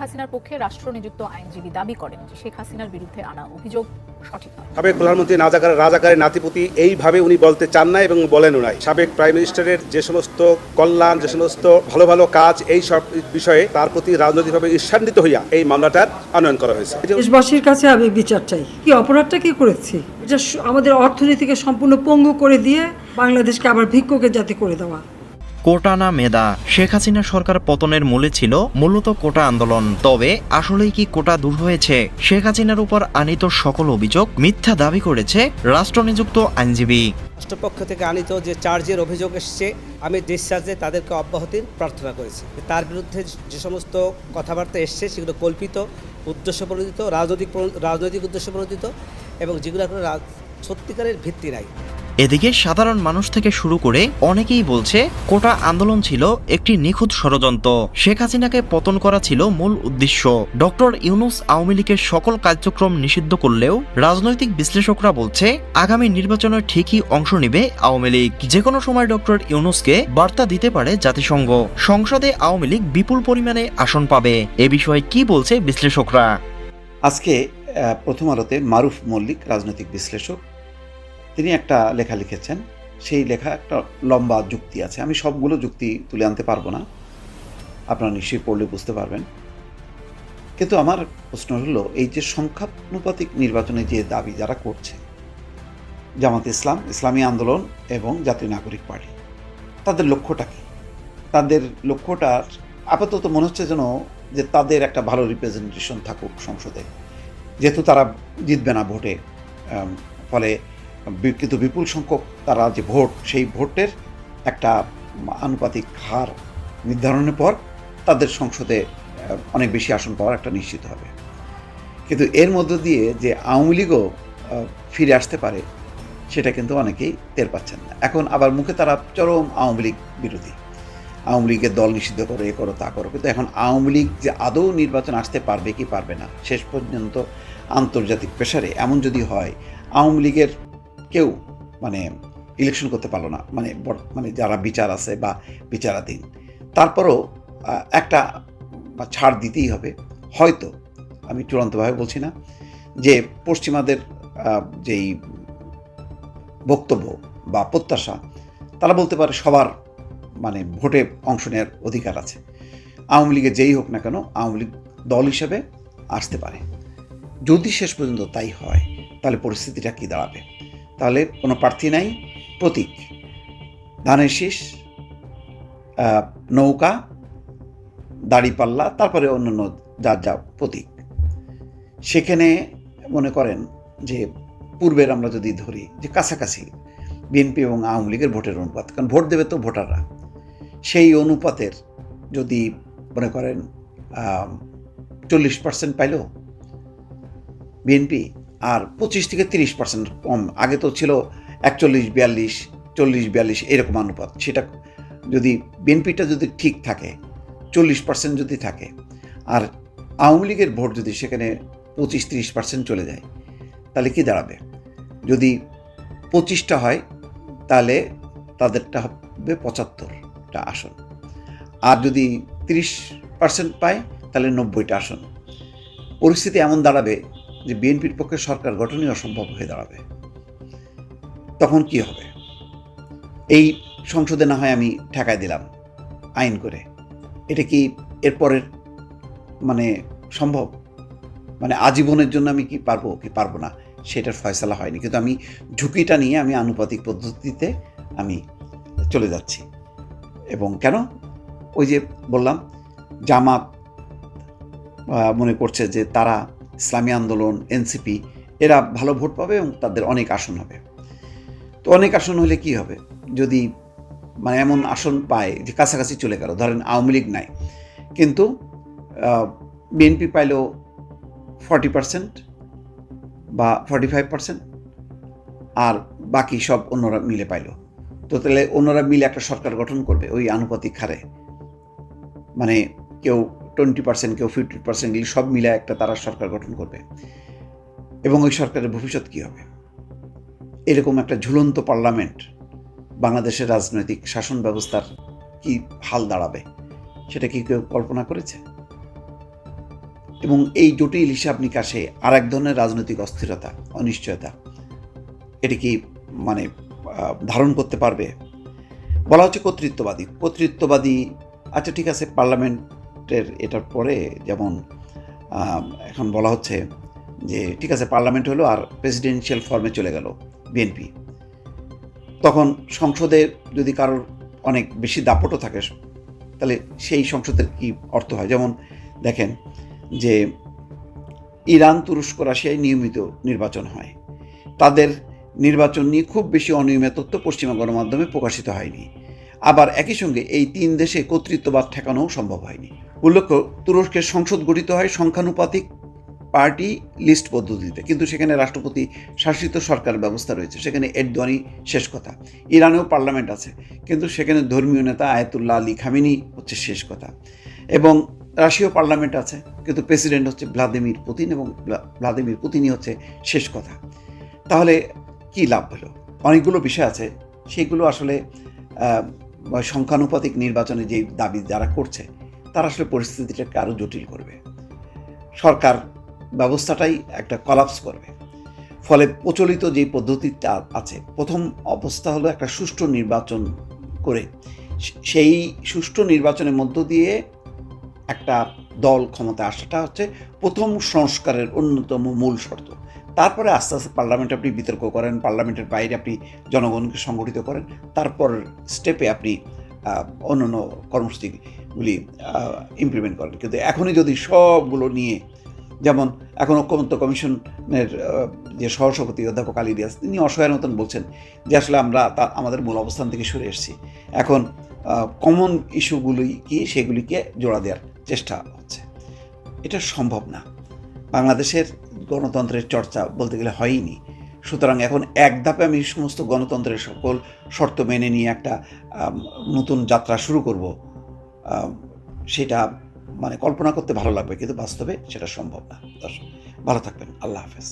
হাসিনার পক্ষে রাষ্ট্র নিযুক্ত আইনজীবী দাবি করেন যে শেখ হাসিনার বিরুদ্ধে আনা অভিযোগ সঠিক সাবেক প্রধানমন্ত্রী রাজাকার রাজাকারের নাতিপুতি এইভাবে উনি বলতে চান না এবং বলেনও নাই। সাবেক প্রাইম মিনিস্টারের যে সমস্ত কল্যাণ যে সমস্ত ভালো ভালো কাজ এই সব বিষয়ে তার প্রতি রাজনৈতিকভাবে ঈর্ষান্বিত হইয়া এই মামলাটার আনয়ন করা হয়েছে। দেশবাসীর কাছে আমি বিচার চাই। কি অপরাধটা কি করেছি? এটা আমাদের অর্থনীতিকে সম্পূর্ণ পঙ্গু করে দিয়ে বাংলাদেশকে আবার ভিক্ষুকের জাতি করে দেওয়া। কোটা না মেধা। শেখ হাসিনা সরকার পতনের মূলে ছিল মূলত কোটা আন্দোলন। তবে আসলেই কি কোটা দূর হয়েছে? শেখ হাসিনার উপর আনিত সকল অভিযোগ মিথ্যা দাবি করেছে রাষ্ট্রনিযুক্ত আইনজীবী। রাষ্ট্রপক্ষ থেকে আনিত যে চার্জের অভিযোগ এসছে, আমি ডিসচার্জে তাদেরকে অব্যাহতির প্রার্থনা করেছি। তার বিরুদ্ধে যে সমস্ত কথাবার্তা এসছে, সেগুলো কল্পিত, উদ্দেশ্য প্রণোদিত, রাজনৈতিক রাজনৈতিক উদ্দেশ্য প্রণোদিত এবং যেগুলো রাজ- সত্যিকারের ভিত্তি নাই। এদিকে সাধারণ মানুষ থেকে শুরু করে অনেকেই বলছে, কোটা আন্দোলন ছিল একটি নিখুঁত ষড়যন্ত্র। শেখ হাসিনাকে পতন করা ছিল মূল উদ্দেশ্য। ডক্টর ইউনুস আওয়ামী লীগের সকল কার্যক্রম নিষিদ্ধ করলেও রাজনৈতিক বিশ্লেষকরা বলছে, আগামী নির্বাচনে ঠিকই অংশ নেবে আওয়ামী লীগ। যে কোনো সময় ডক্টর ইউনুসকে বার্তা দিতে পারে জাতিসংঘ। সংসদে আওয়ামী লীগ বিপুল পরিমাণে আসন পাবে। এ বিষয়ে কি বলছে বিশ্লেষকরা? আজকে প্রথম আলোতে মারুফ মল্লিক, রাজনৈতিক বিশ্লেষক। তিনি একটা লেখা লিখেছেন। সেই লেখা একটা লম্বা যুক্তি আছে। আমি সবগুলো যুক্তি তুলে আনতে পারব না। আপনারা নিশ্চয়ই পড়লে বুঝতে পারবেন। কিন্তু আমার প্রশ্ন হলো, এই যে সংখ্যানুপাতিক নির্বাচনে যে দাবি যারা করছে, জামাত ইসলাম, ইসলামী আন্দোলন এবং জাতীয় নাগরিক পার্টি, তাদের লক্ষ্যটা কী? তাদের লক্ষ্যটার আপাতত মনে হচ্ছে যেন যে তাদের একটা ভালো রিপ্রেজেন্টেশন থাকুক সংসদে। যেহেতু তারা জিতবে না ভোটে ফলে কিন্তু বিপুল সংখ্যক তারা যে ভোট, সেই ভোটের একটা আনুপাতিক হার নির্ধারণের পর তাদের সংসদে অনেক বেশি আসন পাওয়ার একটা নিশ্চিত হবে। কিন্তু এর মধ্য দিয়ে যে আওয়ামী লীগও ফিরে আসতে পারে, সেটা কিন্তু অনেকেই টের পাচ্ছেন না। এখন আবার মুখে তারা চরম আওয়ামী লীগ বিরোধী। আওয়ামী লীগের দল নিষিদ্ধ করো, এ করো, তা করো, কিন্তু এখন আওয়ামী লীগ যে আদৌ নির্বাচন আসতে পারবে কি পারবে না, শেষ পর্যন্ত আন্তর্জাতিক প্রেশারে এমন যদি হয়, আওয়ামী লীগের কেউ মানে ইলেকশন করতে পারল না। মানে মানে যারা বিচার আছে বা বিচারাধীন। তারপরও একটা ছাড় দিতেই হবে। হয়তো, আমি চূড়ান্তভাবে বলছি না, যে পশ্চিমাদের যেই বক্তব্য বা প্রত্যাশা, তারা বলতে পারে সবার মানে ভোটে অংশ নেওয়ার অধিকার আছে। আওয়ামী লীগের যেই হোক না কেন, আওয়ামী লীগ দল হিসেবে আসতে পারে। যদি শেষ পর্যন্ত তাই হয়, তাহলে পরিস্থিতিটা কী দাঁড়াবে? তাহলে কোনো প্রার্থী নাই, প্রতীক। ধানের শীষ নৌকা, দাড়িপাল্লা, তারপরে অন্যান্য যার যা প্রতীক। সেখানে মনে করেন যে পূর্বের আমরা যদি ধরি যে কাছাকাছি বিএনপি এবং আওয়ামী লীগের ভোটের অনুপাত, কারণ ভোট দেবে তো ভোটাররা। সেই অনুপাতের যদি মনে করেন চল্লিশ পার্সেন্ট পাইল বিএনপি আর পঁচিশ থেকে তিরিশ পার্সেন্ট কম। আগে তো ছিল একচল্লিশ, বিয়াল্লিশ, চল্লিশ, বিয়াল্লিশ এরকম অনুপাত। সেটা যদি বিএনপিটা যদি ঠিক থাকে, চল্লিশ পার্সেন্ট যদি থাকে, আর আওয়ামী লীগের ভোট যদি সেখানে পঁচিশ, তিরিশ পার্সেন্ট চলে যায়, তাহলে কি দাঁড়াবে? যদি পঁচিশটা হয়, তাহলে তাদেরটা হবে পঁচাত্তরটা আসন। আর যদি তিরিশ পার্সেন্ট পায়, তাহলে নব্বইটা আসন। পরিস্থিতি এমন দাঁড়াবে যে বিএনপির পক্ষে সরকার গঠনই অসম্ভব হয়ে দাঁড়াবে। তখন কি হবে? এই সংসদে না হয় আমি ঠেকায় দিলাম আইন করে। এটা কি এরপরের মানে সম্ভব? মানে আজীবনের জন্য আমি কি পারব কি পারব না, সেটার ফয়সলা হয়নি। কিন্তু আমি ঝুঁকিটা নিয়ে আমি আনুপাতিক পদ্ধতিতে আমি চলে যাচ্ছি। এবং কেন? ওই যে বললাম, জামাত মনে করছে যে তারা ইসলামী আন্দোলন, এনসিপি, এরা ভালো ভোট পাবে এবং তাদের অনেক আসন হবে। তো অনেক আসন হলে কি হবে? যদি মানে এমন আসন পায় যে কাছাকাছি চলে গেল, ধরেন আওয়ামী লীগ নাই, কিন্তু বিএনপি পাইলেও ফর্টি পার্সেন্ট বা ফর্টি ফাইভ পার্সেন্ট আর বাকি সব অন্যরা মিলে পাইল। তো তাহলে অন্যরা মিলে একটা সরকার গঠন করবে ওই আনুপাতিক হারে। মানে কেউ টোয়েন্টি পার্সেন্ট কেউ ফিফটি পার্সেন্ট সব মিলে একটা তারা সরকার গঠন করবে। এবং ওই সরকারের ভবিষ্যৎ কী হবে? এরকম একটা ঝুলন্ত পার্লামেন্ট বাংলাদেশের রাজনৈতিক শাসন ব্যবস্থার কি হাল দাঁড়াবে? সেটা কি কেউ কল্পনা করেছে? এবং এই জটিল হিসাব নিকাশে আর এক ধরনের রাজনৈতিক অস্থিরতা, অনিশ্চয়তা, এটি কি মানে ধারণ করতে পারবে? বলা হচ্ছে কর্তৃত্ববাদী। কর্তৃত্ববাদী আচ্ছা ঠিক আছে পার্লামেন্টের এটার পরে যেমন এখন বলা হচ্ছে যে, ঠিক আছে, পার্লামেন্ট হলো আর প্রেসিডেন্সিয়াল ফর্মে চলে গেল বিএনপি। তখন সংসদে যদি কারোর অনেক বেশি দাপটও থাকে, তাহলে সেই সংসদের কি অর্থ হয়? যেমন দেখেন যে, ইরান, তুরস্ক, রাশিয়ায় নিয়মিত নির্বাচন হয়। তাদের নির্বাচন নিয়ে খুব বেশি অনিয়মিত তথ্য পশ্চিমা গণমাধ্যমে প্রকাশিত হয়নি। আবার একই সঙ্গে এই তিন দেশে কর্তৃত্ববাদ ঠেকানোও সম্ভব হয়নি। উল্লেখ্য, তুরস্কের সংসদ গঠিত হয় সংখ্যানুপাতিক পার্টি লিস্ট পদ্ধতিতে, কিন্তু সেখানে রাষ্ট্রপতি শাসিত সরকার ব্যবস্থা রয়েছে, সেখানে এরদোয়ানি শেষ কথা। ইরানেও পার্লামেন্ট আছে, কিন্তু সেখানে ধর্মীয় নেতা আয়াতুল্লাহ আলী খামিনি হচ্ছে শেষ কথা। এবং রাশিয়াও পার্লামেন্ট আছে, কিন্তু প্রেসিডেন্ট হচ্ছে ভ্লাদিমির পুতিন এবং ভ্লা- ভ্লাদিমির পুতিনই হচ্ছে শেষ কথা। তাহলে কি লাভ হলো? অনেকগুলো বিষয় আছে, সেগুলো আসলে আহ, সংখ্যানুপাতিক নির্বাচনে যে দাবি যারা করছে তারা আসলে পরিস্থিতিটাকে আরও জটিল করবে। সরকার ব্যবস্থাটাই একটা কলাপস করবে। ফলে প্রচলিত যে পদ্ধতিটা আছে প্রথম অবস্থা হলো একটা সুষ্ঠু নির্বাচন করে সেই সুষ্ঠু নির্বাচনের মধ্য দিয়ে একটা দল ক্ষমতা আসাটা হচ্ছে প্রথম সংস্কারের অন্যতম মূল শর্ত। তারপরে আস্তে আস্তে পার্লামেন্টে আপনি বিতর্ক করেন, পার্লামেন্টের বাইরে আপনি জনগণকে সংগঠিত করেন, তারপর স্টেপে আপনি অন্য অন্য কর্মসূচিগুলি ইমপ্লিমেন্ট করেন। কিন্তু এখনই যদি সবগুলো নিয়ে, যেমন এখন ঐক্যমত্য কমিশনের যে সহসভাপতি অধ্যাপক আলী রিয়াজ, তিনি অসহায়ের মতন বলছেন যে আসলে আমরা তা, আমাদের মূল অবস্থান থেকে সরে এসেছি। এখন কমন ইস্যুগুলি কি সেগুলিকে জোড়া দেওয়ার চেষ্টা হচ্ছে। এটা সম্ভব না। বাংলাদেশের গণতন্ত্রের চর্চা বলতে গেলে হয়নি। সুতরাং এখন এক ধাপে আমি সমস্ত গণতন্ত্রের সকল শর্ত মেনে নিয়ে একটা নতুন যাত্রা শুরু করব। সেটা মানে কল্পনা করতে ভালো লাগবে, কিন্তু বাস্তবে সেটা সম্ভব না। দর্শক, ভালো থাকবেন। আল্লাহ হাফেজ।